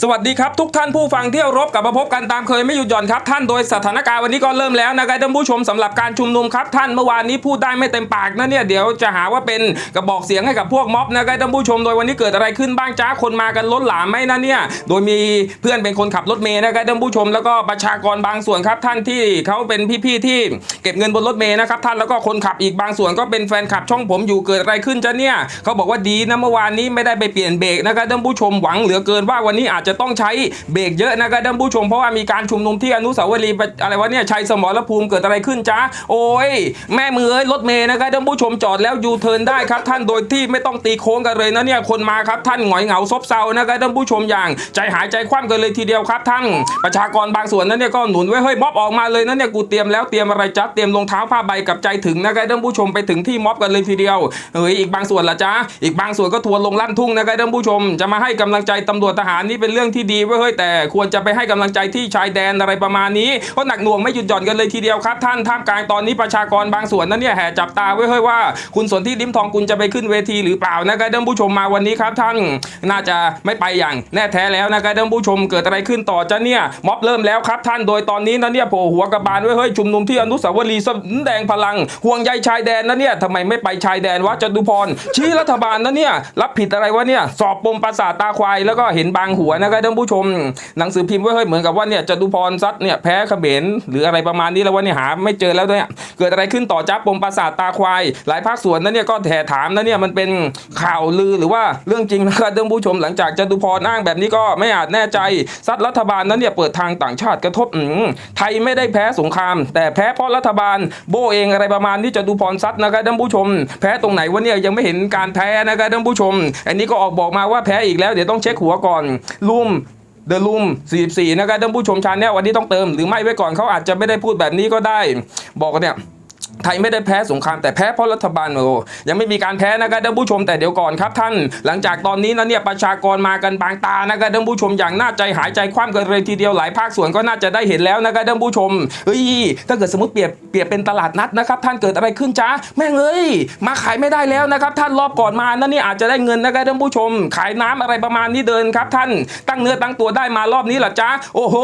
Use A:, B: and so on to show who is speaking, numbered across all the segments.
A: สวัสดีครับทุกท่านผู้ฟังที่รบกลับมาพบกันตามเคยไม่หยุดหย่อนครับท่านโดยสถานการณ์วันนี้ก็เริ่มแล้วนะครับท่านผู้ชมสำหรับการชุมนุมครับท่านเมื่อวานนี้พูดได้ไม่เต็มปากนะเนี่ยเดี๋ยวจะหาว่าเป็นกระบอกเสียงให้กับพวกม็อบนะครับท่านผู้ชมโดยวันนี้เกิดอะไรขึ้นบ้างจ้าคนมากันล้นหลามไหมนะเนี่ยโดยมีเพื่อนเป็นคนขับรถเมย์นะครับท่านผู้ชมแล้วก็ประชากรบางส่วนครับท่านที่เขาเป็นพี่ๆที่เก็บเงินบนรถเมย์นะครับท่านแล้วก็คนขับอีกบางส่วนก็เป็นแฟนคลับช่องผมอยู่เกิดอะไรขึ้นจ้าเนี่ยเขาบอกว่าดีนะเมื่อวานนี้ไม่ได้ไปเปลี่ยนเบรกนะครับท่านผู้ชมหวังเหลือเกินว่าวันนี้อาจจะต้องใช้เบรกเยอะนะครับท่านผู้ชมเพราะว่ามีการชุมนุมที่อนุสาวรีย์อะไรวะเนี่ยชัยสมรภูมิเกิดอะไรขึ้นจ้าโอ้ยแม่มือเอ้ยรถเมย์นะครับท่านผู้ชมจอดแล้วยูเทิร์นได้ครับท่านโดยที่ไม่ต้องตีโค้งกันเลยนะเนี่ยคนมาครับท่านหงอยเหงาซบเซานะครับท่านผู้ชมอย่าง ใจหายใจคว่ำกันเลยทีเดียวครับท่านประชากรบางส่วนนั้นเนี่ยก็หนุนไว้เฮ้ยม็อบออกมาเลยนะเนี่ยกูเตรียมแล้วเตรียมอะไรจ้าเตรียมรองเท้าผ้าใบกับใจถึงนะครับท่านผู้ชมไปถึงที่ม็อบกันเลยทีเดียวเฮ้ยอีกบางส่วนละจ้าอีกบางส่วนก็ทัวร์ลงลั่นทุ่งนะครับท่านผู้ชมจะมาให้กำลังใจตำรวจทหารนี่เป็นเรื่องที่ดีเว้ยเฮ้ยแต่ควรจะไปให้กำลังใจที่ชายแดนอะไรประมาณนี้เพราะหนักหน่วงไม่หยุดหย่อนกันเลยทีเดียวครับ ท่านท่ามกลางตอนนี้ประชากรบางส่วนนั้นเนี่ยแห่จับตาไว้เฮ้ยว่า คุณสนที่ลิ้มทองคุณจะไปขึ้นเวทีหรือเปล่านะครับท่านผู้ชมมาวันนี้ครับ ท่านน่าจะไม่ไปอย่างแน่แท้แล้วนะครับท่านผู้ชมเกิดอะไรขึ้นต่อจะเนี่ยม็อบเริ่มแล้วครับท่านโดยตอนนี้นะเนี่ยโผล่หัวกระบาลไว้เฮ้ยชุมนุมที่อนุสาวรีย์สแดงพลัง ห่วงใยชายแดนนะเนี่ยทำไมไม่ไปชายแดนวะจตุพรชี้รัฐบาลนะเนี่ยรับผิดอะไรวะเนี่ยสอบปมประสาทตาควายแล้วก็เห็นบางหัวนะครับท่านผู้ชม หนังสือพิมพ์ไว้เฮ้ยเหมือนกับว่าเนี่ยจตุพรซัดเนี่ยแพ้เขมรหรืออะไรประมาณนี้แล้วว่าเนี่ยหาไม่เจอแล้วเนี่ยเกิดอะไรขึ้นต่อจ้าปมประสาทตาควาย หลายภาคส่วนนั้นเนี่ยก็แถถามนะเนี่ยมันเป็นข่าวลือหรือว่าเรื่องจริงนะครับท่านผู้ชม หลังจากจตุพรอ้างแบบนี้ก็ไม่อาจแน่ใจซัดรัฐบาลนั้นเนี่ยเปิดทางต่างชาติกระทบไทยไม่ได้แพ้สงคราม แต่แพ้เพราะรัฐบาลโบเองอะไรประมาณนี้จตุพรซัดนะครับท่านผู้ชม แพ้ตรงไหนวะเนี่ยยังไม่เห็นการแพ้นะครับท่านผู้ชม อันนี้ก็ออกบอกมาว่าแพ้อีกแล้วเดี๋ยวต้องเช็คหัวก่อนลุมเดอะลุม44 นะครับท่านผู้ชมชาแนลวันนี้ต้องเติม หรือไม่ไว้ก่อนเขาอาจจะไม่ได้พูดแบบนี้ก็ได้ บอกกันเนี่ย ทยไม่ได้แพ้สงครามแต่แพ้เพราะรัฐบาลโอ้ยังไม่มีการแพ้นะครับท่านผู้ชมแต่เดี๋ยวก่อนครับท่าน หลังจากตอนนี้นะเนี่ยประชากรมากันบางตานะครับท่านผู้ชมอย่างน่าใจหายใจคว่ำกันเลยทีเดียวหลายภาคส่วนก็น่าจะได้เห็นแล้วนะครับท่านผู้ชมเฮ้ยถ้าเกิดสมมติเปรียบเปรียบเป็นตลาดนัดนะครับท่านเกิดอะไรขึ้นจ้าแม่งเอ้ยมาขายไม่ได้แล้วนะครับท่านรอบก่อนมานั่นนี่อาจจะได้เงินนะครับท่านผู้ชม ขายน้ำอะไรประมาณนี้เดินครับท่านตั้งเนื้อตั้งตัวได้มารอบนี้หรอจ้าโอ้โห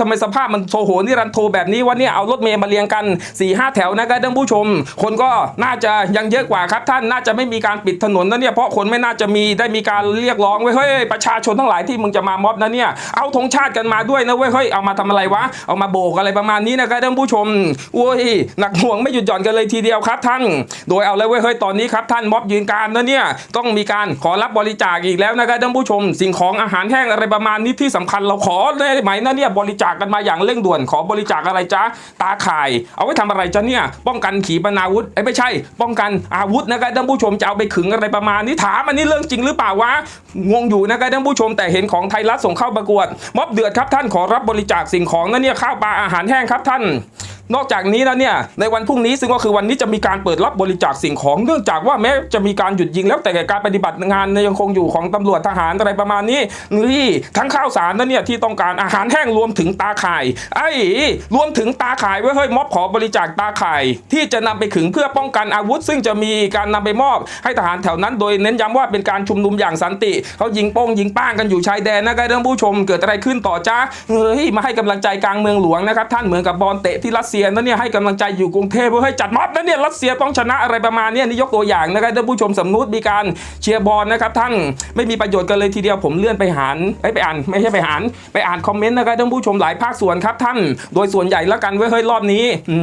A: ทำไมสภาพมันโซโหนิรันโทแบบนี้วะเนี่ยเอารถเมย์มาเรียงกัน4ี่ห้าแถวนะครับท่านผู้ชม คนก็น่าจะยังเยอะกว่าครับท่านน่าจะไม่มีการปิดถนนนะเนี่ยเพราะคนไม่น่าจะมีได้มีการเรียกร้องไว้เฮ้ยประชาชนทั้งหลายที่มึงจะมาม็อบนะเนี่ยเอาธงชาติกันมาด้วยนะเว้ยเฮ้ยเอามาทำอะไรวะเอามาโบกอะไรประมาณนี้นะครับท่านผู้ชมโอ้ยหนักหน่วงไม่หยุดหย่อนกันเลยทีเดียวครับท่าน โดยเอาเลยเว้ยเฮ้ยตอนนี้ครับท่านม็อบยืนการนะเนี่ยต้องมีการขอรับบริจาคอีกแล้วนะครับท่านผู้ชม สิ่งของอาหารแห้งอะไรประมาณนี้ที่สำคัญเราขอได้ไหมนะเนี่ยบริจาคกันมาอย่างเร่งด่วนขอบริจาคอะไรจ๊ะตาข่าย เอาไว้ทำอะไรจ๊ะเนี่ยป้องกันขีปนาวุธไอ้ไม่ใช่ ป้องกันอาวุธนะครับท่านผู้ชมจะเอาไปขึงอะไรประมาณนี้ถามอันนี้เรื่องจริงหรือเปล่าวะงงอยู่นะครับท่านผู้ชมแต่เห็นของไทยรัฐส่งเข้าประกวดม็อบเดือดครับท่านขอรับบริจาคสิ่งของนั่นเนี่ยข้าวปลาอาหารแห้งครับท่าน นอกจากนี้นะเนี่ยในวันพรุ่งนี้ซึ่งก็คือวันนี้จะมีการเปิดรับบริจาคสิ่งของ เนื่องจากว่าแม้จะมีการหยุดยิงแล้วแต่การปฏิบัติงานยังคงอยู่ของตำรวจทหารอะไรประมาณนี้นี่ทั้งข้าวสารนะเนี่ยที่ต้องการอาหารแห้งรวมถึงตาข่ายไอ้รวมถึงตาข่ายไว้เฮ้ยม็อบขอบริจาคตาข่ายที่จะนำไปขึงเพื่อป้องกันอาวุธ ซึ่งจะมีการนำไปมอบให้ทหารแถวนั้น โดยเน้นย้ำว่าเป็นการชุมนุมอย่างสันติเขายิงโป้งยิงป้างกันอยู่ชายแดนนะครับท่านผู้ชมเกิดอะไรขึ้นต่อจ้าเฮ้ยมาให้กำลังใจกลางเมืองหลวงนะครับท่านเหมือนกับบอลเตะที่รัสเซียนั่นเนี่ยให้กำลังใจอยู่กรุงเทพว่าให้จัดม็อบนั่นเนี่ยรัสเซียต้องชนะอะไรประมาณนี้นี่ยกตัวอย่างนะครับท่านผู้ชมสมนุติมีการเชียร์บอลนะครับท่านไม่มีประโยชน์กันเลยทีเดียวผมเลื่อนไปหานไปอ่านไม่ใช่ไปหานไปอ่านคอมเมนต์นะครับท่านผู้ชมหลายภาคส่วนครับท่าน โดยส่วนใหญ่แล้วกันเว้ยเฮ้ยรอบนี้อื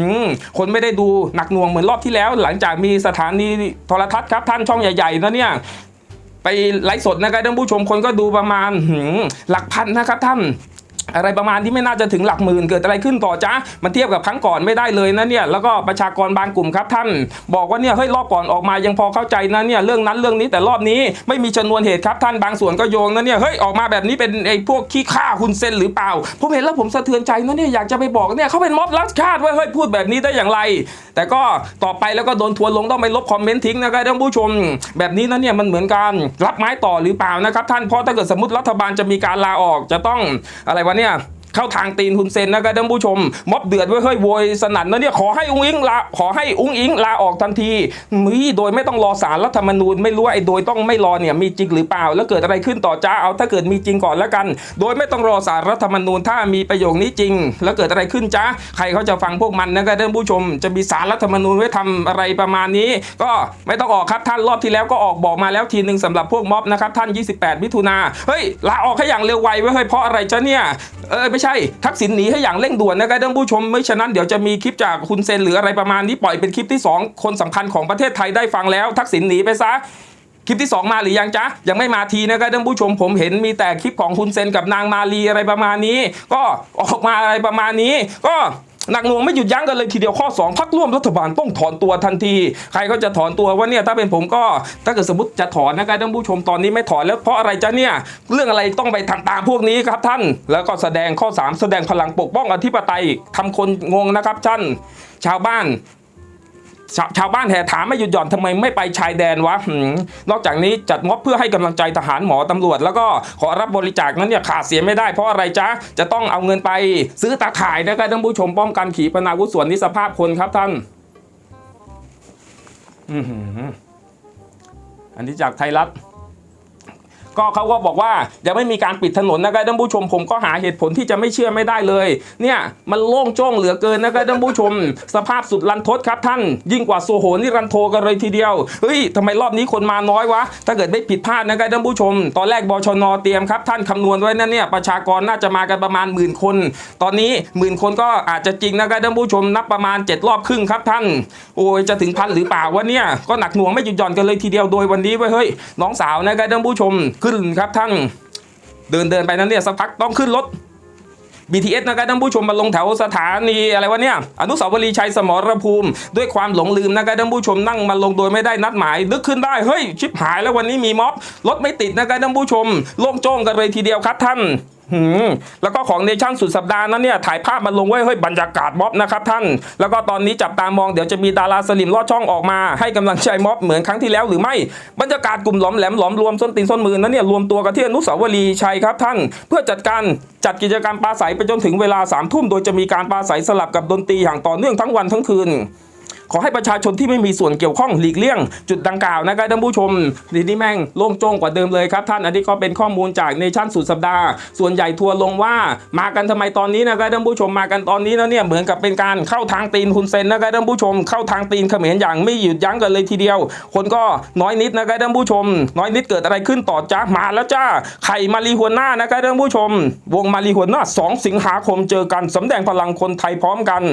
A: คนไม่ได้ดูหนักหน่วงเหมือนรอบที่แล้ว หลังจากมีสถานีโทรทัศน์ครับท่านช่องใหญ่ๆนะเนี่ยไปไลฟ์สดนะครับท่านผู้ชมคนก็ดูประมาณหลักพันนะครับท่าน อะไรประมาณที่ไม่น่าจะถึงหลักหมื่นเกิดอะไรขึ้นต่อจ้ามันเทียบกับครั้งก่อนไม่ได้เลยนะเนี่ยแล้วก็ประชากรบางกลุ่มครับท่าน บอกว่าเนี่ยเฮ้ยรอบก่อนออกมายังพอเข้าใจนะเนี่ยเรื่องนั้นเรื่องนี้แต่รอบนี้ไม่มีชนวนเหตุครับท่านบางส่วนก็โยงนะเนี่ยเฮ้ยออกมาแบบนี้เป็นไอ้พวกขี้ข้าคุณเซนหรือเปล่าผมเห็นแล้วผมสะเทือนใจนะเนี่ยอยากจะไปบอกเนี่ยเขาเป็นม็อบรักชาติว้ยเฮ้ยพูดแบบนี้ได้อย่างไร แต่ก็ต่อไปแล้วก็โดนทัวลงต้องไปลบคอมเมนต์ทิ้งนะครับท่านผู้ชม แบบนี้นะเนี่ยมันเหมือนการรับไม้ต่อหรือเปล่านะครับท่านเพราะถ้าเกิดสมมติรัฐบาลจะมีการลาออกจะต้องอะไรวะเนี่ย เข้าทางตีนคุณเซนนะครับท่านผู้ชม ม็อบเดือดไว้เฮ้ยโวยสนั่นนะเนี่ยขอให้อุ้งอิงลาขอให้อุ้งอิงลาออกทันทีมีโดยไม่ต้องรอสารรัฐธรรมนูญไม่รู้ไอ้โดยต้องไม่รอเนี่ยมีจริงหรือเปล่า แล้วเกิดอะไรขึ้นต่อจ้าเอาถ้าเกิดมีจริงก่อนแล้วกัน โดยไม่ต้องรอสารรัฐธรรมนูญถ้ามีประโยคนี้จริง แล้วเกิดอะไรขึ้นจ้าใครเขาจะฟังพวกมันนะครับท่านผู้ชม จะมีสารรัฐธรรมนูญไว้ทำอะไรประมาณนี้ ก็ไม่ต้องออกครับท่านรอบที่แล้วก็ออกบอกมาแล้วทีหนึ่งสำหรับพวกม็อบนะครับท่าน 28 มิถุนาเฮ้ยลาออกให้อย่างเร็วไวไว้เฮ้ยเพราะอะไรจ้าเนี่ยเออไม่ใช่ช่ ทักษิณหนีให้อย่างเร่งด่วนนะครับท่านผู้ชมไม่ฉะนั้นเดี๋ยวจะมีคลิปจากคุณเซนหรืออะไรประมาณนี้ปล่อยเป็นคลิปที่สองคนสำคัญของประเทศไทยได้ฟังแล้ว ทักษิณหนีไปซะคลิปที่ 2 มาหรือยังจ๊ะ ยังไม่มาทีนะครับท่านผู้ชมผมเห็นมีแต่คลิปของคุณเซนกับนางมาลีอะไรประมาณนี้ ก็ออกมาอะไรประมาณนี้ ก็ หนักหน่วงไม่หยุดยั้งกันเลยทีเดียวข้อ 2พักร่วมรัฐบาลต้องถอนตัวทันที ใครก็จะถอนตัวว่าเนี่ยถ้าเป็นผมก็ถ้าเกิดสมมติจะถอนนะครับท่านผู้ชมตอนนี้ไม่ถอนแล้วเพราะอะไรจ้ะเนี่ยเรื่องอะไรต้องไปทำตามพวกนี้ครับท่าน แล้วก็แสดงข้อ 3 แสดงพลังปกป้องอธิปไตยทำคนงงนะครับท่าน ชาวบ้าน ชาชาวบ้านแห่ถามไม่หยุดหย่อนทำไมไม่ไปชายแดนวะนอกจากนี้จัดงบเพื่อให้กำลังใจทหารหมอตำรวจ แล้วก็ขอรับบริจาคนั้นเนี่ยขาดเสียไม่ได้เพราะอะไรจ๊ะ จะต้องเอาเงินไปซื้อตาข่ายนะครับท่านผู้ชมป้องกันขีปนาวุธส่วนนี้สภาพคนครับท่านอืออันนี้จากไทยรัฐ ก็เขาก็บอกว่ายังไม่มีการปิดถนนนะครับท่านผู้ชมผมก็หาเหตุผลที่จะไม่เชื่อไม่ได้เลย เนี่ยมันโล่งโจ้งเหลือเกินนะครับท่านผู้ชม สภาพสุดรันทดครับท่าน ยิ่งกว่าโซโหนี่รันโทกันเลยทีเดียวเฮ้ยทำไมรอบนี้คนมาน้อยวะ ถ้าเกิดไม่ผิดพลาดนะครับท่านผู้ชม ตอนแรกบชนเตรียมครับท่านคำนวณไว้นั่นเนี่ยประชากรน่าจะมากันประมาณหมื่นคน ตอนนี้หมื่นคนก็อาจจะจริงนะครับท่านผู้ชมนับประมาณ 7 รอบครึ่งครับท่าน โอ้ยจะถึงพันหรือเปล่าวะเนี่ยก็หนักหน่วงไม่หยุดหย่อนกันเลยทีเดียวโดยวันนี้เว้เฮ้ยน้องสาวนะครับท่านผู้ชมขึ้นครับท่านเดินเดินไปนั้นเนี่ยสักพักต้องขึ้นรถ BTS นะครับท่านผู้ชมมาลงแถวสถานีอะไรวะเนี่ยอนุสาวรีย์ชัยสมรภูมิ ด้วยความหลงลืมนะครับท่านผู้ชมนั่งมาลงโดยไม่ได้นัดหมายนึกขึ้นได้เฮ้ยชิบหายแล้ววันนี้มีม็อบรถไม่ติดนะครับท่านผู้ชม โล่งโจ้งกันเลยทีเดียวครับท่าน หืมแล้วก็ของเนชั่นสุดสัปดาห์นั้นเนี่ยถ่ายภาพมาลงไว้เฮ้ยบรรยากาศม็อบนะครับท่าน แล้วก็ตอนนี้จับตามองเดี๋ยวจะมีดาราสลิมลอดช่องออกมาให้กำลังใจม็อบเหมือนครั้งที่แล้วหรือไม่ บรรยากาศกลุ่มหลอมแหลมหลอมรวมส้นตีนส้นมือนั้นเนี่ยรวมตัวกันที่อนุสาวรีย์ชัยครับท่าน เพื่อจัดการจัดกิจกรรมปราศัยไปจนถึงเวลาสามทุ่มโดยจะมีการปราศัยสลับกับดนตรีอย่างต่อเนื่องทั้งวันทั้งคืน ขอให้ประชาชนที่ไม่มีส่วนเกี่ยวข้องหลีกเลี่ยง จุดดังกล่าวนะครับท่านผู้ชมทีนี้แม่งโล่งโจ้งกว่าเดิมเลยครับท่านอันนี้ก็เป็นข้อมูลจากเนชั่นสุดสัปดาห์ ส่วนใหญ่ทัวร์ลงว่ามากันทำไมตอนนี้นะครับท่านผู้ชมมากันตอนนี้นะเนี่ยเหมือนกับเป็นการเข้าทางตีนคุณเซนนะครับท่านผู้ชม เข้าทางตีนเขมรอย่างไม่หยุดยั้งกันเลยทีเดียว คนก็น้อยนิดนะครับท่านผู้ชม น้อยนิดเกิดอะไรขึ้นต่อจ้ามาแล้วจ้าไข่มารีหัวหน้านะครับท่านผู้ชม วงมารีหัวหน้า 2 สิงหาคมเจอกันสำแดงพลังคนไทยพร้อมกัน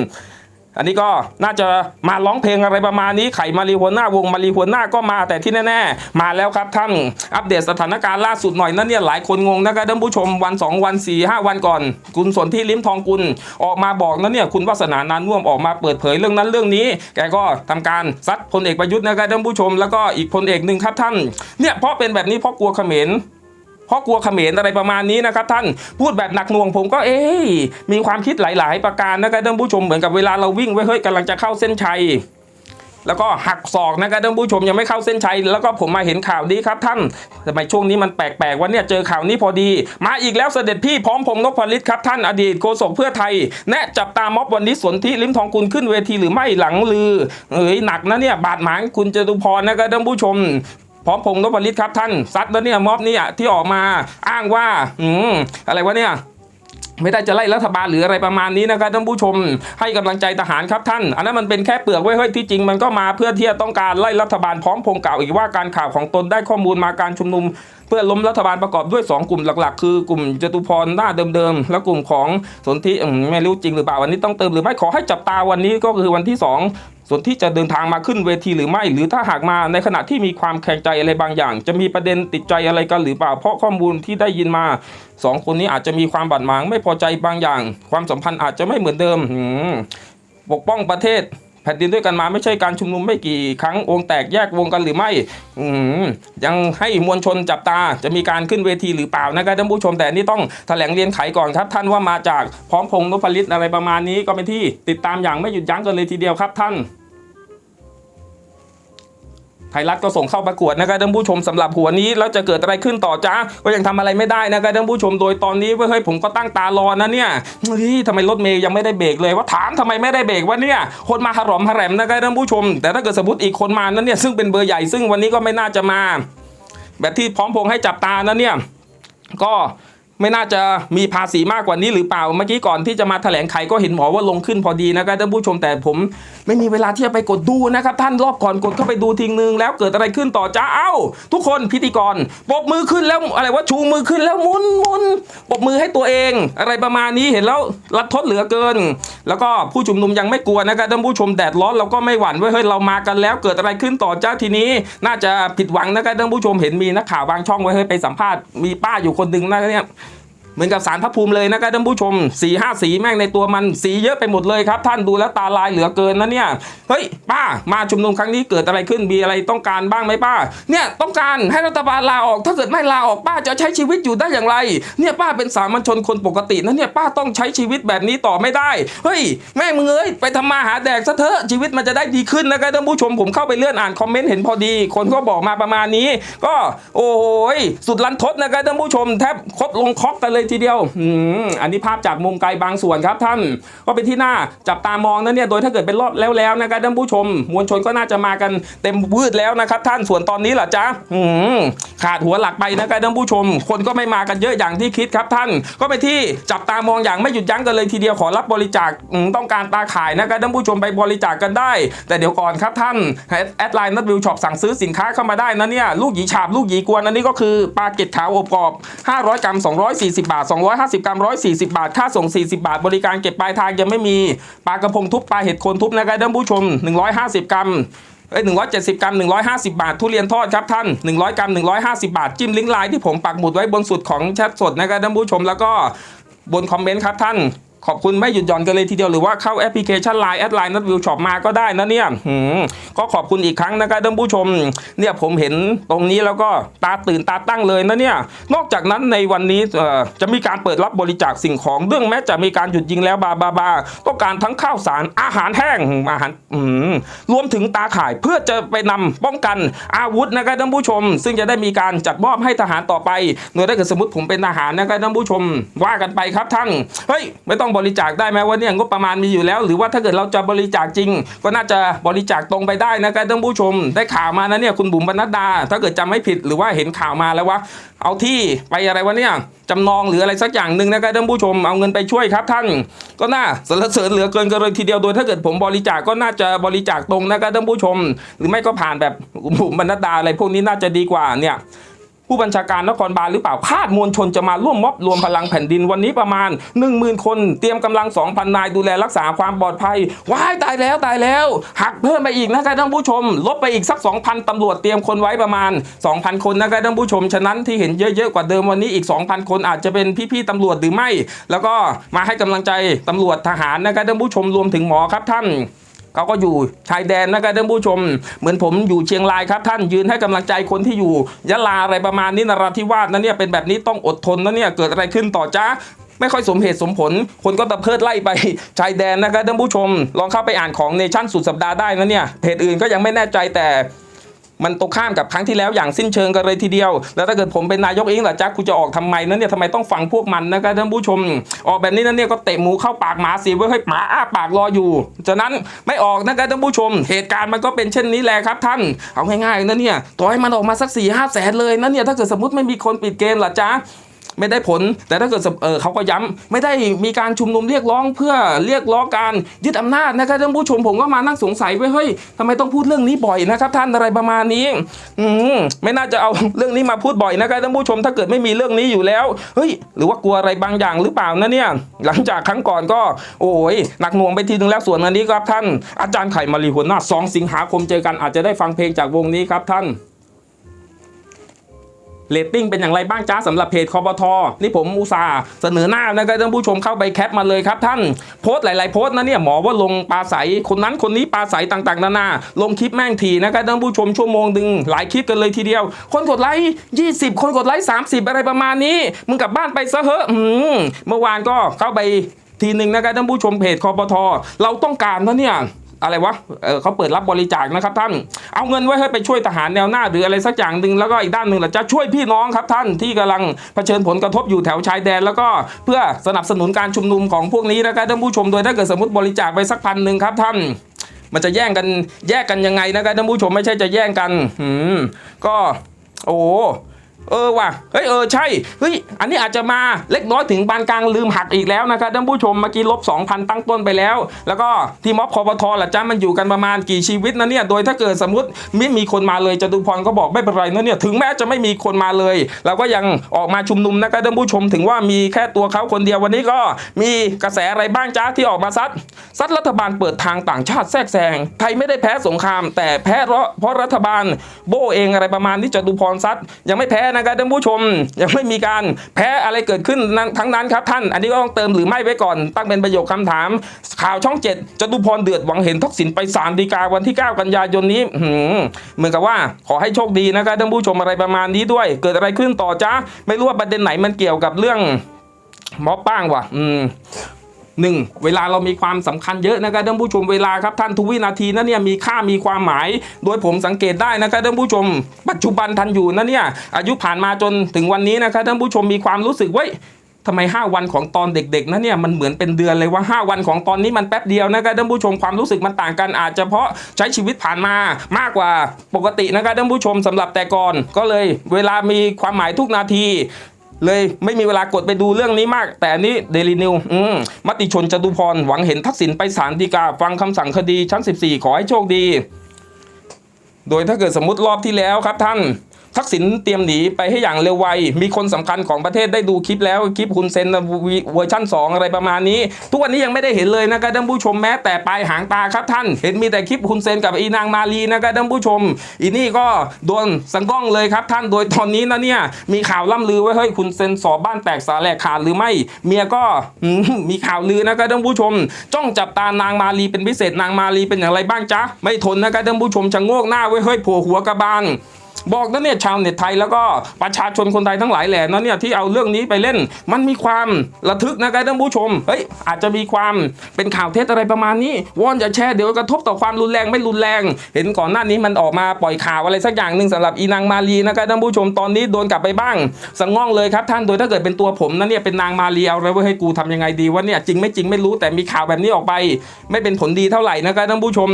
A: อันนี้ก็น่าจะมาร้องเพลงอะไรประมาณนี้ไข่มารีหัวหน้าวงมารีหัวหน้าก็มาแต่ที่แน่ ๆ มาแล้วครับท่านอัปเดตสถานการณ์ล่าสุดหน่อยนั่นเนี่ยหลายคนงงนะครับท่านผู้ชมวัน 2 วัน 4 5 วันก่อน คุณสนที่ลิ้มทองกุลออกมาบอกนั่นเนี่ยคุณวาสนานานุ่วมออกมาเปิดเผยเรื่องนั้นเรื่องนี้ แกก็ทำการซัดพลเอกประยุทธ์นะครับท่านผู้ชมแล้วก็อีกพลเอกหนึ่งครับท่านเนี่ยเพราะเป็นแบบนี้เพราะกลัวเขมร พราะกลัวเขมรอะไรประมาณนี้นะครับท่านพูดแบบหนักหน่วงผมก็เอ๊มีความคิดหลาย ๆ ประการนะครับท่านผู้ชมเหมือนกับเวลาเราวิ่งไว้เฮ้ยกำลังจะเข้าเส้นชัยแล้วก็หักศอกนะครับท่านผู้ชมยังไม่เข้าเส้นชัย แล้วก็ผมมาเห็นข่าวนี้ครับท่านทำไมช่วงนี้มันแปลกๆว่าเนี่ยเจอข่าวนี้พอดี มาอีกแล้วเสด็จพี่พร้อมพงษ์นพลิตครับท่านอดีตโฆษกเพื่อไทย แนะจับตาม็อบวันนี้สนธิลิมทองกุลขึ้นเวทีหรือไม่หลังลือเอ้ยหนักนะเนี่ยบาดหมางคุณจตุพรนะครับท่านผู้ชม พร้อมพงษ์นพลิตครับท่านซัดแล้วเนี่ยม็อบเนี่ยที่ออกมาอ้างว่าอืมอะไรวะเนี่ยไม่ได้จะไล่รัฐบาลหรืออะไรประมาณนี้นะครับท่านผู้ชมให้กำลังใจทหารครับท่าน อันนั้นมันเป็นแค่เปลือกไว้ยเฮ้ยที่จริงมันก็มาเพื่อที่จะต้องการไล่รัฐบาลพร้อมพงษ์กล่าวอีกว่าการข่าวของตนได้ข้อมูลมาการชุมนุม เพื่อล้มรัฐบาลประกอบด้วย 2 กลุ่มหลัก ๆ คือกลุ่มจตุพรหน้าเดิมๆและกลุ่มของสนธิอืมไม่รู้จริงหรือเปล่าวันนี้ต้องเติมหรือไม่ขอให้จับตาวันนี้ก็คือวันที่ 2 ส่วนที่จะเดินทางมาขึ้นเวทีหรือไม่ หรือถ้าหากมาในขณะที่มีความแข็งใจอะไรบางอย่าง จะมีประเด็นติดใจอะไรกันหรือเปล่า เพราะข้อมูลที่ได้ยินมาสองคนนี้อาจจะมีความบาดหมางไม่พอใจบางอย่าง ความสัมพันธ์อาจจะไม่เหมือนเดิมปกป้องประเทศ แผ่นดินด้วยกันมาไม่ใช่การชุมนุมไม่กี่ครั้งวงแตกแยกวงกันหรือไม่อืยังให้มวลชนจับตาจะมีการขึ้นเวทีหรือเปล่านะครับท่านผู้ชมแต่นี่ต้องแถลงเรียนไขก่อนครับ ท่านว่ามาจากพร้อมพงษ์นพลิตอะไรประมาณนี้ก็เป็นที่ติดตามอย่างไม่หยุดยั้งกันเลยทีเดียวครับท่าน ไทยรัฐก็ส่งเข้าประกวดนะครับท่านผู้ชมสำหรับหัวนี้แล้วจะเกิดอะไรขึ้นต่อจ้าก็ยังทำอะไรไม่ได้นะครับท่านผู้ชมโดยตอนนี้เว้ยเฮ้ยผมก็ตั้งตารอนะเนี่ยเฮ้ยทำไมรถเมย์ยังไม่ได้เบรกเลยว่าถามทำไมไม่ได้เบรกวะเนี่ยคนมาหรอมหแรมนะครับท่านผู้ชม แต่ถ้าเกิดสมมติอีกคนมานั้นเนี่ยซึ่งเป็นเบอร์ใหญ่ซึ่งวันนี้ก็ไม่น่าจะมา แบบที่พร้อมพงให้จับตานะเนี่ยก็ ไม่น่าจะมีภาษีมากกว่านี้หรือเปล่า เมื่อกี้ก่อนที่จะมาแถลงไขก็เห็นหมอว่าลงขึ้นพอดีนะครับท่านผู้ชมแต่ผมไม่มีเวลาที่จะไปกดดูนะครับ ท่านรอบก่อนกดเข้าไปดูทีนึง แล้วเกิดอะไรขึ้นต่อจ้าเอ้า ทุกคนพิธีกรปรบมือขึ้นแล้วอะไรว่าชูมือขึ้นแล้วมุนมุนปรบมือให้ตัวเอง อะไรประมาณนี้เห็นแล้วรัดทดเหลือเกิน แล้วก็ผู้ชุมนุมยังไม่กลัวนะครับท่านผู้ชมแดดร้อนเราก็ไม่หวั่นว้ยเฮ้ยเรามากันแล้วเกิดอะไรขึ้นต่อจ้าทีนี้ น่าจะผิดหวังนะครับท่านผู้ชมเห็นมีนักข่าวบางช่องไว้เฮ้ยไปสัมภาษณ์มีป้าอยู่คนหนึ่งนะเนี่ย เหมือนกับสารพระภูมิเลยนะครับท่านผู้ชมสีห้าสีแม่งในตัวมันสีเยอะไปหมดเลยครับ ท่านดูแล้วตาลายเหลือเกินนะเนี่ยเฮ้ยป้ามาชุมนุมครั้งนี้เกิดอะไรขึ้นมีอะไรต้องการบ้างไหมป้า เนี่ยต้องการให้รัฐบาลลาออก ถ้าเกิดไม่ลาออกป้าจะใช้ชีวิตอยู่ได้อย่างไร เนี่ยป้าเป็นสามัญชนคนปกตินะเนี่ยป้าต้องใช้ชีวิตแบบนี้ต่อไม่ได้เฮ้ยแม่มึงเอ้ยไปทำมาหาแดกซะเถอะชีวิตมันจะได้ดีขึ้นนะครับท่านผู้ชมผมเข้าไปเลื่อนอ่านคอมเมนต์เห็นพอดี คนก็บอกมาประมาณนี้ ก็โอ้โหยสุดลันทดนะครับท่านผู้ชมแทบคดลงคอกกันเลยทีเดียวอันนี้ภาพจากมุมไกลบางส่วนครับท่าน ก็เป็นที่น่าจับตามองนะเนี่ย โดยถ้าเกิดเป็นรอบแล้วแล้วนะครับท่านผู้ชม มวลชนก็น่าจะมากันเต็มวืดแล้วนะครับท่าน ส่วนตอนนี้ล่ะจ๊ะขาดหัวหลักไปนะครับท่านผู้ชม คนก็ไม่มากันเยอะอย่างที่คิดครับท่าน ก็ไปนที่จับตามองอย่างไม่หยุดยั้งกันเลยทีเดียวขอรับบริจาคต้องการตาขายนะครับท่านผู้ชมไปบริจาคกันได้ แต่เดี๋ยวก่อนครับท่านแอดไลน์นัดวิวช็อปสั่งซื้อสินค้าเข้ามาได้นะเนี่ยลูกหยีฉาบลูกหยีกวนอันนี้ก็คือปลาเก็ดขาวอบกรอบ 500 กรัม 240 บบาท 250 กรัม 140 บาท ค่าส่ง 40 บาท บริการเก็บปลายทางยังไม่มี ปลากระพงทุบปลาเห็ดโคนทุบนะครับท่านผู้ชม 150 กรัมเอ้ย170 กรัม 150 บาท ทุเรียนทอดครับท่าน 100 กรัม 150 บาท จิ้มลิงก์ไลน์ที่ผมปักหมุดไว้บนสุดของแชทสดนะครับท่านผู้ชม แล้วก็บนคอมเมนต์ครับท่าน ขอบคุณไม่หยุดหย่อนกันเลยทีเดียวหรือว่าเข้าแอปพลิเคชัน Line แอดไลน์นัดวิวช็อปมาก็ได้นะเนี่ยก็ขอบคุณอีกครั้งนะครับท่านผู้ชม เนี่ยผมเห็นตรงนี้แล้วก็ตาตื่นตาตั้งเลยนะเนี่ยนอกจากนั้นในวันนี้จะมีการเปิดรับบริจาคสิ่งของเรื่องแม้จะมีการหยุดยิงแล้วบาบาบาต้องการทั้งข้าวสารอาหารแห้งอาหารรวมถึงตาข่ายเพื่อจะไปนำป้องกันอาวุธนะครับท่านผู้ชม ซึ่งจะได้มีการจัดมอบให้ทหารต่อไปหน่วยถ้าเกิดสมมติผมเป็นทหารนะครับท่านผู้ชมว่ากันไปครับท่านเฮ้ยไม่ต้องบริจาคได้ไหมว่าเนี่ยงบประมาณมีอยู่แล้ว หรือว่าถ้าเกิดเราจะบริจาคจริง ก็น่าจะบริจาคตรงไปได้นะครับท่านผู้ชม ได้ข่าวมานะเนี่ยคุณบุ๋มบรรณดา ถ้าเกิดจำไม่ผิดหรือว่าเห็นข่าวมาแล้วว่า เอาที่ไปอะไรวะเนี่ยจำนองหรืออะไรสักอย่างหนึ่งนะครับท่านผู้ชมเอาเงินไปช่วยครับท่าน ก็น่าสรรเสริญเหลือเกินกันเลยทีเดียวโดยถ้าเกิดผมบริจาคก็น่าจะบริจาคตรงนะครับท่านผู้ชม หรือไม่ก็ผ่านแบบบุ๋มบรรณดาอะไรพวกนี้น่าจะดีกว่าเนี่ย ผู้บัญชาการนครบาลหรือเปล่าคาดมวลชนจะมาร่วมม็อบรวมพลังแผ่นดินวันนี้ประมาณ 1 0,000 คน เตรียมกำลัง 2,000 นายดูแลรักษาความปลอดภัยว้ายตายแล้วตายแล้ว หักเพิ่มไปอีกนะครับท่านผู้ชม ลบไปอีกสัก 2,000ตำรวจเตรียมคนไว้ประมาณ 2,000 คนนะครับท่านผู้ชม ฉะนั้นที่เห็นเยอะๆกว่าเดิมวันนี้อีก 2,000 คนอาจจะเป็นพี่ๆตำรวจหรือไม่ แล้วก็มาให้กำลังใจตำรวจทหารนะครับท่านผู้ชมรวมถึงหมอครับท่าน เขาก็อยู่ชายแดนนะครับท่านผู้ชม เหมือนผมอยู่เชียงรายครับ ท่านยืนให้กำลังใจคนที่อยู่ยะลาอะไรประมาณนี้นราธิวาสนะเนี่ยเป็นแบบนี้ต้องอดทนนะเนี่ยเกิดอะไรขึ้นต่อจ้าไม่ค่อยสมเหตุสมผล คนก็ตะเพิดไล่ไปชายแดนนะครับท่านผู้ชม ลองเข้าไปอ่านของเนชั่นสุดสัปดาห์ได้นะเนี่ยเพจอื่นก็ยังไม่แน่ใจแต่ มันตรงข้ามกับครั้งที่แล้วอย่างสิ้นเชิงกันเลยทีเดียว แล้วถ้าเกิดผมเป็นนายกเองล่ะจ๊ะคุณจะออกทำไมนั้นเนี่ยทำไมต้องฟังพวกมันนะครับท่านผู้ชม ออกแบบนี้นั้นเนี่ยก็เตะหมูเข้าปากหมาสิไว้ให้หมาอ้าปากรออยู่ ฉะนั้นไม่ออกนะครับท่านผู้ชม เหตุการณ์มันก็เป็นเช่นนี้แหละครับท่านเอาง่ายๆนะเนี่ยต่อให้มันออกมาสัก4ี่ห้าแสนเลยนะเนี่ยถ้าเกิดสมมติไม่มีคนปิดเกมล่ะจ๊ะ ไม่ได้ผล แต่ถ้าเกิดเออเขาก็ย้ำไม่ได้มีการชุมนุมเรียกร้องเพื่อเรียกร้องการยึดอำนาจนะครับท่านผู้ชมผมก็มานั่งสงสัยไว้เฮ้ยทำไมต้องพูดเรื่องนี้บ่อยนะครับ ท่านอะไรประมาณนี้อืมไม่น่าจะเอาเรื่องนี้มาพูดบ่อยนะครับท่านผู้ชมถ้าเกิดไม่มีเรื่องนี้อยู่แล้วเฮ้ยหรือว่ากลัวอะไรบางอย่างหรือเปล่านะเนี่ย หลังจากครั้งก่อนก็ โอ้ยหนักหน่วงไปทีนึงแล้วส่วนอันนี้ครับท่านอาจารย์ไข่มารีหัวหน้าสองสิงหาคมเจอกันอาจจะได้ฟังเพลงจากวงนี้ครับท่าน เรตติ้งเป็นอย่างไรบ้างจ้าสำหรับเพจคอปทนี่ผมอุตส่าห์เสนอหน้านะครับท่านผู้ชมเข้าไปแคปมาเลยครับท่านโพสต์หลาย ๆ โพสต์นะเนี่ยหมอว่าลงปลาใสคนนั้นคนนี้ปลาใสต่างๆนานาลงคลิปแม่งทีนะครับท่านผู้ชมชั่วโมงดึงหลายคลิปกันเลยทีเดียว คนกดไลค์20 คนกดไลค์30 อะไรประมาณนี้ มึงกลับบ้านไปซะเหอะเมื่อวานก็เข้าไปทีหนึ่งนะครับท่านผู้ชมเพจคอปทเราต้องการนะเนี่ย อะไรวะเออเขาเปิดรับบริจาคนะครับท่าน เอาเงินไว้ให้ไปช่วยทหารแนวหน้าหรืออะไรสักอย่างหนึ่งแล้วก็อีกด้านหนึ่งล่ะจะช่วยพี่น้องครับท่านที่กำลังเผชิญผลกระทบอยู่แถวชายแดน แล้วก็เพื่อสนับสนุนการชุมนุมของพวกนี้นะครับท่านผู้ชมโดยถ้าเกิดสมมติบริจาคไปสักพันหนึ่งครับท่านมันจะแย่งกันแยกกันยังไงนะครับท่านผู้ชมไม่ใช่จะแย่งกัน อืมก็ โอ้ เออว่ะเฮ้ยเออใช่เฮ้ยอันนี้อาจจะมาเล็กน้อยถึงปานกลางลืมหักอีกแล้วนะครับท่านผู้ชมเมื่อกี้ลบ 2,000 ตั้งต้นไปแล้ว แล้วก็ที่ม็อบคอปทล่ะจ้ามันอยู่กันประมาณกี่ชีวิตนะเนี่ยโดยถ้าเกิดสมมติไม่มีคนมาเลยจตุพรก็บอกไม่เป็นไรนะเนี่ยถึงแม้จะไม่มีคนมาเลยเราก็ยังออกมาชุมนุมนะครับท่านผู้ชมถึงว่ามีแค่ตัวเขาคนเดียววันนี้ก็มีกระแสอะไรบ้างจ้าที่ออกมาซัดซัดรัฐบาลเปิดทางต่างชาติแทรกแซงไทยไม่ได้แพ้สงคราม แต่แพ้เพราะเพราะรัฐบาลโบเองอะไรประมาณนี้จตุพรซัดยังไม่แพ้นะครับท่านผู้ชมยังไม่มีการแพ้อะไรเกิดขึ้นทั้งนั้นครับท่าน อันนี้ก็ต้องเติมหรือไม่ไว้ก่อน ตั้งเป็นประโยคคำถาม ข่าวช่องเจ็ดจตุพรเดือดหวังเห็นทักษิณไปศาลฎีกาวันที่ 9 กันยายนนี้เหมือนกับว่าขอให้โชคดีนะครับท่านผู้ชมอะไรประมาณนี้ด้วย เกิดอะไรขึ้นต่อจ้าไม่รู้ว่าประเด็นไหนมันเกี่ยวกับเรื่องม็อบบ้างวะอืม หนึ่งเวลาเรามีความสำคัญเยอะนะครับท่านผู้ชมเวลาครับท่านทุกวินาทีนั้นเนี่ยมีค่ามีความหมาย โดยผมสังเกตได้นะครับท่านผู้ชม ปัจจุบันทันอยู่นะเนี่ยอายุผ่านมาจนถึงวันนี้นะครับท่านผู้ชมมีความรู้สึกว่าทำไม 5 วันของตอนเด็กๆนะเนี่ยมันเหมือนเป็นเดือนเลยว่า 5 วันของตอนนี้มันแป๊บเดียวนะครับท่านผู้ชมความรู้สึกมันต่างกันอาจจะเพราะใช้ชีวิตผ่านมามากกว่าปกตินะครับท่านผู้ชมสำหรับแต่ก่อน ก็เลยเวลามีความหมายทุกนาที เลยไม่มีเวลากดไปดูเรื่องนี้มาก แต่อันนี้เดลินิวมติชนจตุพรหวังเห็นทักษิณไปศาลฎีกาฟังคำสั่งคดีชั้น 14 ขอให้โชคดี โดยถ้าเกิดสมมติรอบที่แล้วครับท่าน ทักษิณเตรียมหนีไปให้อย่างเร็วไว มีคนสำคัญของประเทศได้ดูคลิปแล้วคลิปคุณเซนเวอร์ชั่น 2 อะไรประมาณนี้ ทุกวันนี้ยังไม่ได้เห็นเลยนะครับท่านผู้ชมแม้แต่ปลายหางตาครับท่าน เห็นมีแต่คลิปคุณเซนกับอีนางมาลีนะครับท่านผู้ชม อีนี่ก็โดนสังก้องเลยครับท่านโดยตอนนี้นะเนี่ยมีข่าวล่ำลือไว้เฮ้ยคุณเซนสอบบ้านแตกสาแหลกขาดหรือไม่ เมียก็มีข่าวลือนะครับท่านผู้ชม จ้องจับตานางมาลีเป็นพิเศษนางมาลีเป็นอย่างไรบ้างจ๊ะไม่ทนนะครับท่านผู้ชมชะโงกหน้าไว้เฮ้ยผล่หัวกระบาล บอกนะเนี่ยชาวเน็ตไทยแล้วก็ประชาชนคนไทยทั้งหลายแหล่นะเนี่ยที่เอาเรื่องนี้ไปเล่น มันมีความระทึกนะครับท่านผู้ชมเฮ้ยอาจจะมีความเป็นข่าวเท็จอะไรประมาณนี้วอนอย่าแชร์เดี๋ยวกระทบต่อความรุนแรงไม่รุนแรง เห็นก่อนหน้านี้มันออกมาปล่อยข่าวอะไรสักอย่างหนึ่งสำหรับอีนางมาลีนะครับท่านผู้ชมตอนนี้โดนกลับไปบ้างสังง่องเลยครับท่านโดยถ้าเกิดเป็นตัวผมนะเนี่ยเป็นนางมาลีเอาแล้วให้กูทำยังไงดีวะเนี่ยจริงไม่จริงไม่รู้แต่มีข่าวแบบนี้ออกไป ไม่เป็นผลดีเท่าไหร่นะครับท่านผู้ชม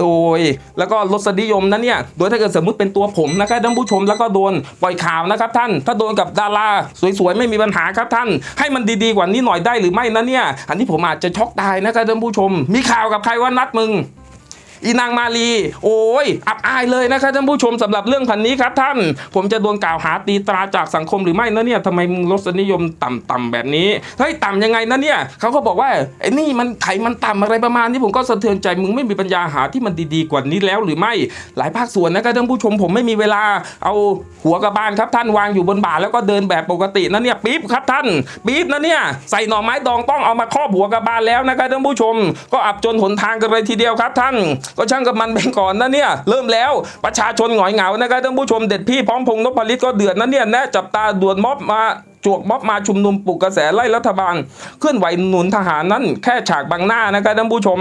A: โอ้ยแล้วก็รสนิยมนะเนี่ยโดยถ้าเกิดสมมติเป็นตัวผมนะครับท่านผู้ชมแล้วก็โดนปล่อยข่าวนะครับท่าน ถ้าโดนกับดาราสวยๆไม่มีปัญหาครับท่าน ให้มันดีๆกว่านี้หน่อยได้หรือไม่นะเนี่ย อันนี้ผมอาจจะช็อกตายนะครับท่านผู้ชม มีข่าวกับใครว่านัดมึง อีนางมาลี โอ้ย อับอายเลยนะครับท่านผู้ชมสำหรับเรื่องพันนี้ครับท่าน ผมจะโดนกล่าวหาตีตราจากสังคมหรือไม่นะเนี่ยทำไมมึงรสนิยมต่ำๆแบบนี้ เฮ้ยต่ำยังไงนะเนี่ยเขาก็บอกว่าไอ้นี่มันไขมันต่ำอะไรประมาณนี้ผมก็สะเทือนใจมึงไม่มีปัญญาหาที่มันดีๆกว่านี้แล้วหรือไม่ หลายภาคส่วนนะครับท่านผู้ชมผมไม่มีเวลา เอาหัวกระบาลครับท่านวางอยู่บนบ่าแล้วก็เดินแบบปกตินะเนี่ยปี๊บครับท่านปี๊บนะเนี่ยใส่หน่อไม้ดองต้องเอามาครอบหัวกระบาลแล้วนะครับท่านผู้ชม ก็อับจนหนทางกันเลยทีเดียวครับท่านก็ช่างกับมันไปก่อนนะเนี่ยเริ่มแล้วประชาชนหงอยเหงานะครับท่านผู้ชมเด็ดพี่พร้อมพงษ์นพลิตก็เดือดนะเนี่ยแนะจับตาด่วนม็อบมาจวกม็อบมาชุมนุมปลุกกระแสไล่รัฐบาลเคลื่อนไหวหนุนทหารนั้นแค่ฉากบังหน้านะครับท่านผู้ชม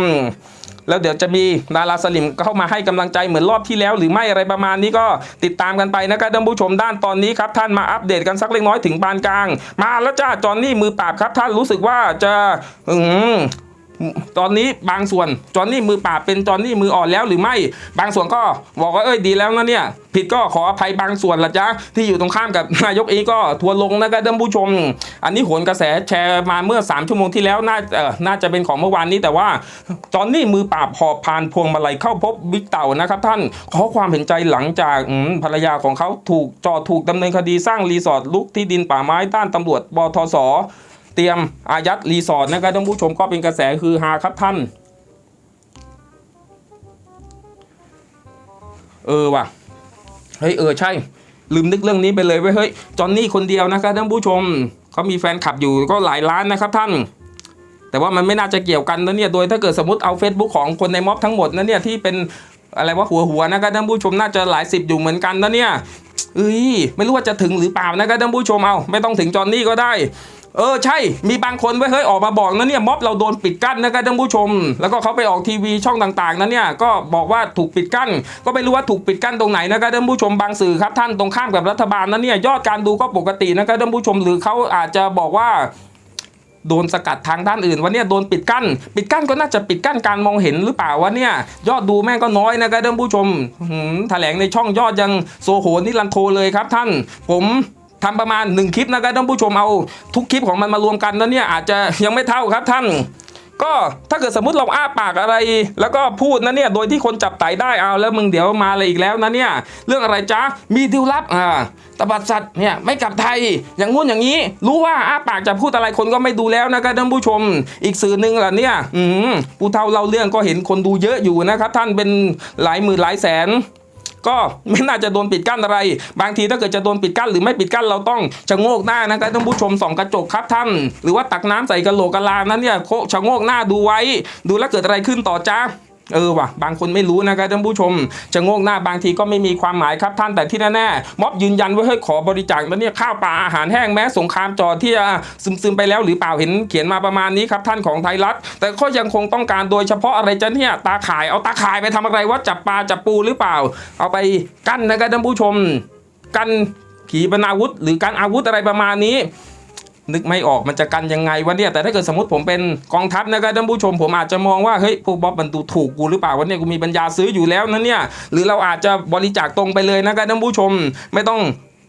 A: แล้วเดี๋ยวจะมีดาราสลิมเข้ามาให้กำลังใจเหมือนรอบที่แล้ว หรือไม่อะไรประมาณนี้ก็ติดตามกันไปนะครับท่านผู้ชมด้านตอนนี้ครับท่านมาอัปเดตกันสักเล็กน้อยถึงปานกลาง มาแล้วจ้าจอนนี่มือปราบครับท่านรู้สึกว่าจะอืม ตอนนี้บางส่วนจอนนี่มือปราบเป็นจอนนี่มืออ่อนแล้วหรือไม่ บางส่วนก็บอกว่าเอ้ยดีแล้วนะเนี่ยผิดก็ขออภัยบางส่วนละจ้าที่อยู่ตรงข้ามกับนายกเองก็ทัวร์ลงนะครับท่านผู้ชม อันนี้โหนกระแสแชร์มาเมื่อ 3 ชั่วโมงที่แล้วน่าเออน่าจะเป็นของเมื่อวานนี้แต่ว่าจอนนี่มือปราบหอบพานพวงมาลัยเข้าพบบิ๊กเต่านะครับท่านขอความเห็นใจหลังจากภรรยาของเขาถูกจอถูกดำเนินคดีสร้างรีสอร์ทลุกที่ดินป่าไม้ด้านตำรวจบทส เตรียมอายัดรีสอร์ทนะครับท่านผู้ชมก็เป็นกระแสคือฮาครับท่าน เออว่ะ เฮ้ยเออใช่ ลืมนึกเรื่องนี้ไปเลยเว้ยเฮ้ยจอนนี่คนเดียวนะครับท่านผู้ชมเขามีแฟนคลับอยู่ก็หลายล้านนะครับท่านแต่ว่ามันไม่น่าจะเกี่ยวกันนะเนี่ย โดยถ้าเกิดสมมติเอา Facebook ของคนในม็อบทั้งหมดนะเนี่ยที่เป็นอะไรว่าหัวหัวนะครับท่านผู้ชมน่าจะหลายสิบอยู่เหมือนกันนะเนี่ยเอ้ยไม่รู้ว่าจะถึงหรือเปล่านะครับท่านผู้ชมเอาไม่ต้องถึงจอนนี่ก็ได้ เออใช่มีบางคนไว้เฮ้ยออกมาบอกนะเนี่ยม็อบเราโดนปิดกั้นนะครับท่านผู้ชม แล้วก็เขาไปออกทีวีช่องต่างๆนั้นเนี่ยก็บอกว่าถูกปิดกั้น ก็ไม่รู้ว่าถูกปิดกั้นตรงไหนนะครับท่านผู้ชมบางสื่อครับท่านตรงข้ามกับรัฐบาลนั้นเนี่ยยอดการดูก็ปกตินะครับท่านผู้ชมหรือเขาอาจจะบอกว่าโดนสกัดทางด้านอื่นวันนี้โดนปิดกั้น ปิดกั้นก็น่าจะปิดกั้นการมองเห็นหรือเปล่าวะเนี่ยยอดดูแม่งก็น้อยนะครับท่านผู้ชมหืมแถลงในช่องยอดยังโซโหนิรันโทเลยครับท่าน ผม ทำประมาณหนึ่งคลิปนะครับท่านผู้ชมเอาทุกคลิปของมันมารวมกันแล้วเนี่ยอาจจะยังไม่เท่าครับท่าน ก็ถ้าเกิดสมมติเราอ้าปากอะไร แล้วก็พูดนะเนี่ยโดยที่คนจับไตได้เอาแล้วมึงเดี๋ยวมาอะไรอีกแล้วนะเนี่ยเรื่องอะไรจ๊ะมีดิวลับอ่าตบัดสัตว์เนี่ยไม่กลับไทยอย่างงู้นอย่างนี้ รู้ว่าอ้าปากจะพูดอะไรคนก็ไม่ดูแล้วนะครับท่านผู้ชม อีกสื่อหนึ่งล่ะเนี่ย อืมปูเท่าเราเรื่องก็เห็นคนดูเยอะอยู่นะครับท่านเป็นหลายหมื่นหลายแสน ก็ไม่น่าจะโดนปิดกั้นอะไร บางทีถ้าเกิดจะโดนปิดกั้นหรือไม่ปิดกั้นเราต้องชะโงกหน้านะครับท่านผู้ชมส่องกระจกครับท่าน หรือว่าตักน้ำใส่กระโหลกกะลานั้นเนี่ยโคชะโงกหน้าดูไว้ ดูแล้วเกิดอะไรขึ้นต่อจ้า เออว่ะบางคนไม่รู้นะครับท่านผู้ชมชะโงกหน้าบางทีก็ไม่มีความหมายครับท่านแต่ที่แน่ๆม็อบยืนยันว่าให้ขอบริจาคแล้วเนี่ยข้าวปลาอาหารแห้งแม้สงครามจอที่จะซึมๆไปแล้วหรือเปล่าเห็นเขียนมาประมาณนี้ครับท่านของไทยรัฐ แต่ก็ยังคงต้องการโดยเฉพาะอะไรจะเนี่ยตาข่ายเอาตาข่ายไปทำอะไรว่าจับปลาจับปูหรือเปล่า เอาไปกั้นนะครับท่านผู้ชม กันขีปนาวุธ หรือการอาวุธอะไรประมาณนี้ นึกไม่ออกมันจะกันยังไงวะเนี่ย แต่ถ้าเกิดสมมติผมเป็นกองทัพนะครับท่านผู้ชมผมอาจจะมองว่าเฮ้ยพวกบ๊อบมันดูถูกกูหรือเปล่าวะเนี่ยกูมีปัญญาซื้ออยู่แล้วนะเนี่ยหรือเราอาจจะบริจาคตรงไปเลยนะครับท่านผู้ชมไม่ต้อง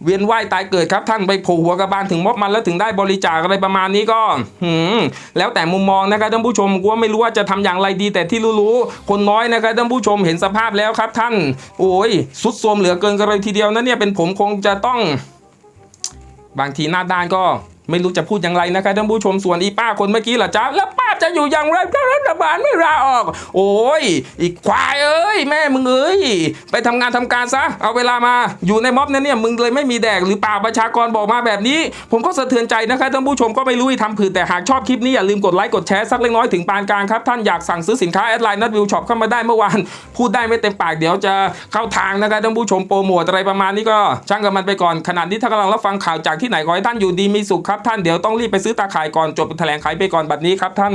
A: เวียนว่ายตายเกิดครับท่านไปผล่หัวกระบาลถึงม็อบมันแล้วถึงได้บริจาคอะไรประมาณนี้ก็หืมแล้วแต่มุมมองนะครับท่านผู้ชมกูว่าไม่รู้ว่าจะทำอย่างไรดี แต่ที่รู้ๆคนน้อยนะครับท่านผู้ชมเห็นสภาพแล้วครับท่าน โอ้ยสุดโทมเหลือเกินกันเลยทีเดียวนะเนี่ยเป็นผมคงจะต้อง บางทีหน้าด้านก็ ไม่รู้จะพูดอย่างไรนะครับท่านผู้ชมส่วนอีป้าคนเมื่อกี้ล่ะจ๊ะแล้วป จะอยู่อย่างไรถ้ารัฐบาลไม่ลาออก โอ้ยอีกควายเอ้ยแม่มึงเอ้ยไปทำงานทำการซะเอาเวลามาอยู่ในม็อบนั้นเนี่ยมึงเลยไม่มีแดกหรือเปล่าประชากรบอกมาแบบนี้ ผมก็สะเทือนใจนะครับท่านผู้ชมก็ไม่รู้ที่ทำผืนแต่หากชอบคลิปนี้อย่าลืมกดไลค์กดแชร์สักเล็กน้อยถึงปานกลางครับท่านอยากสั่งซื้อสินค้าแอดไลน์นัดวิวช็อปเข้ามาได้เมื่อวานพูดได้ไม่เต็มปากเดี๋ยวจะเข้าทางนะครับท่านผู้ชมโปรโมทอะไรประมาณนี้ก็ช่างกับมันไปก่อนขนาดนี้ถ้ากำลังรับฟังข่าวจากที่ไหนขอให้ท่านอยู่ดีมีสุขครับท่านเดี๋ยวต้องรีบไปซื้อตาข่ายก่อนจบแถลงขไปก่อนบัดนี้ครับท่าน